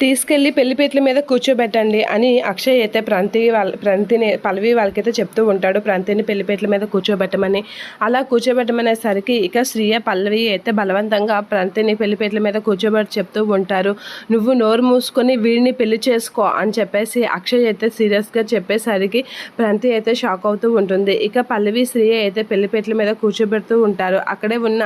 తీసుకెళ్ళి పెళ్ళిపేట్ల మీద కూర్చోబెట్టండి అని అక్షయ్ అయితే ప్రంతి వాళ్ళ ప్రంతిని పల్లవి వాళ్ళకైతే చెప్తూ ఉంటాడు. ప్రంతిని పెళ్ళిపేట్ల మీద కూర్చోబెట్టమని. అలా కూర్చోబెట్టమనేసరికి ఇక శ్రీయ పల్లవి అయితే బలవంతంగా ప్రంతిని పెళ్ళిపేట్ల మీద కూర్చోబెట్టి చెప్తూ ఉంటారు. నువ్వు నోరు మూసుకొని వీడిని పెళ్ళి చేసుకో అని చెప్పేసి అక్షయ్ అయితే సీరియస్గా చెప్పేసరికి ప్రంతి అయితే షాక్ అవుతూ ఉంటుంది. ఇక పల్లవి శ్రీయ అయితే పెళ్ళిపేట్ల మీద కూర్చోబెడుతూ ఉంటారు. అక్కడే ఉన్న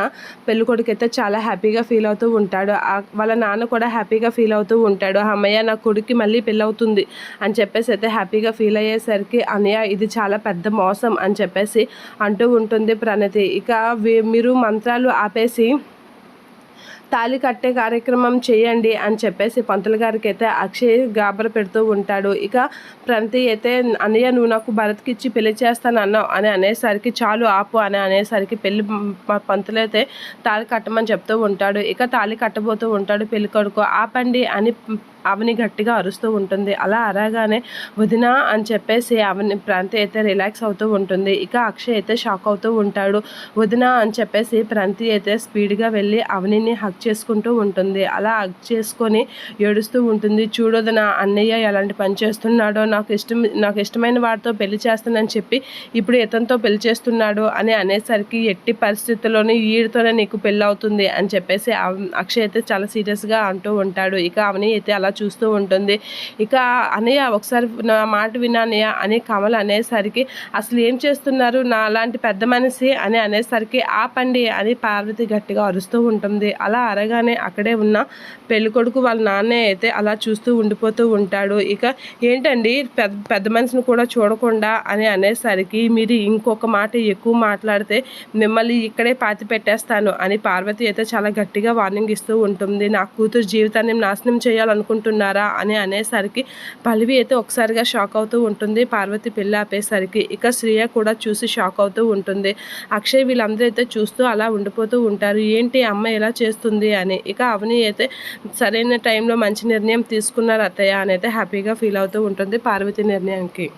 పెళ్ళికొడుకు అయితే చాలా హ్యాపీగా ఫీల్ అవుతూ ఉంటాడు. వాళ్ళ నాన్న కూడా హ్యాపీగా ఫీల్ అవుతూ ఉంటాడు. అమ్మయ్య నా కొడుక్కి మళ్ళీ పెళ్ళవుతుంది అని చెప్పేసి అయితే హ్యాపీగా ఫీల్ అయ్యేసరికి అన్నయ్య ఇది చాలా పెద్ద మోసం అని చెప్పేసి అంటూ ఉంటుంది ప్రణతి. ఇక మీరు మంత్రాలు ఆపేసి తాళి కట్టే కార్యక్రమం చేయండి అని చెప్పేసి పంతులు గారికి అయితే అక్షయ్ గాబర పెడుతూ ఉంటాడు. ఇక ప్రంతి అయితే అన్నయ్య నువ్వు నాకు భరత్కి ఇచ్చి పెళ్ళి చేస్తాను అన్నావు అని అనేసరికి చాలు ఆపు అని అనేసరికి పెళ్ళి పంతులు అయితే తాళి కట్టమని చెప్తూ ఉంటాడు. ఇక తాళి కట్టబోతూ ఉంటాడు పెళ్ళి కొడుకు. ఆపండి అని అవని గట్టిగా అరుస్తూ ఉంటుంది. అలా అరగానే వదిన అని చెప్పేసి అవని ప్రాంతి అయితే రిలాక్స్ అవుతూ ఉంటుంది. ఇక అక్షయ్ అయితే షాక్ అవుతూ ఉంటాడు. వదిన అని చెప్పేసి ప్రాంతి అయితే స్పీడ్గా వెళ్ళి అవనిని హక్ చేసుకుంటూ ఉంటుంది. అలా హక్ చేసుకొని ఏడుస్తూ ఉంటుంది. చూడొదిన అన్నయ్య ఎలాంటి పని చేస్తున్నాడో నాకు ఇష్టం నాకు ఇష్టమైన వాడితో పెళ్ళి చేస్తానని చెప్పి ఇప్పుడు ఇతనితో పెళ్ళి చేస్తున్నాడు అని అనేసరికి ఎట్టి పరిస్థితుల్లోనే వీడితోనే నీకు పెళ్ళి అవుతుంది అని చెప్పేసి అక్షయ్ అయితే చాలా సీరియస్గా అంటూ ఉంటాడు. ఇక అవని అయితే అలా చూస్తూ ఉంటుంది. ఇక అనయ్య ఒకసారి నా మాట వినానయ్య అని కమల్ అనేసరికి అసలు ఏం చేస్తున్నారు? నా అలాంటి పెద్ద మనిషి అని అనేసరికి ఆపండి అని పార్వతి గట్టిగా అరుస్తూ ఉంటుంది. అలా అరగానే అక్కడే ఉన్న పెళ్ళికొడుకు వాళ్ళ నాన్నే అయితే అలా చూస్తూ ఉండిపోతూ ఉంటాడు. ఇక ఏంటండి? పెద్ద పెద్ద మనిషిని కూడా చూడకుండా అని అనేసరికి మీరు ఇంకొక మాట ఎక్కువ మాట్లాడితే మిమ్మల్ని ఇక్కడే పాతి పెట్టేస్తాను అని పార్వతి అయితే చాలా గట్టిగా వార్నింగ్ ఇస్తూ ఉంటుంది. నా కూతురు జీవితాన్ని నాశనం చేయాలనుకుంటున్నారా అని అనేసరికి పల్లవి అయితే ఒకసారిగా షాక్ అవుతూ ఉంటుంది. పార్వతి పెళ్ళి ఆపేసరికి ఇక శ్రేయ కూడా చూసి షాక్ అవుతూ ఉంటుంది. అక్షయ్ వీళ్ళందరూ అయితే చూస్తూ అలా ఉండిపోతూ ఉంటారు. ఏంటి? అమ్మ ఎలా చేస్తుంది అని. ఇక అవని అయితే సరైన టైంలో మంచి నిర్ణయం తీసుకున్నారు అత్తయ్య అని అయితే హ్యాపీగా ఫీల్ అవుతూ ఉంటుంది పార్వతి నిర్ణయానికి.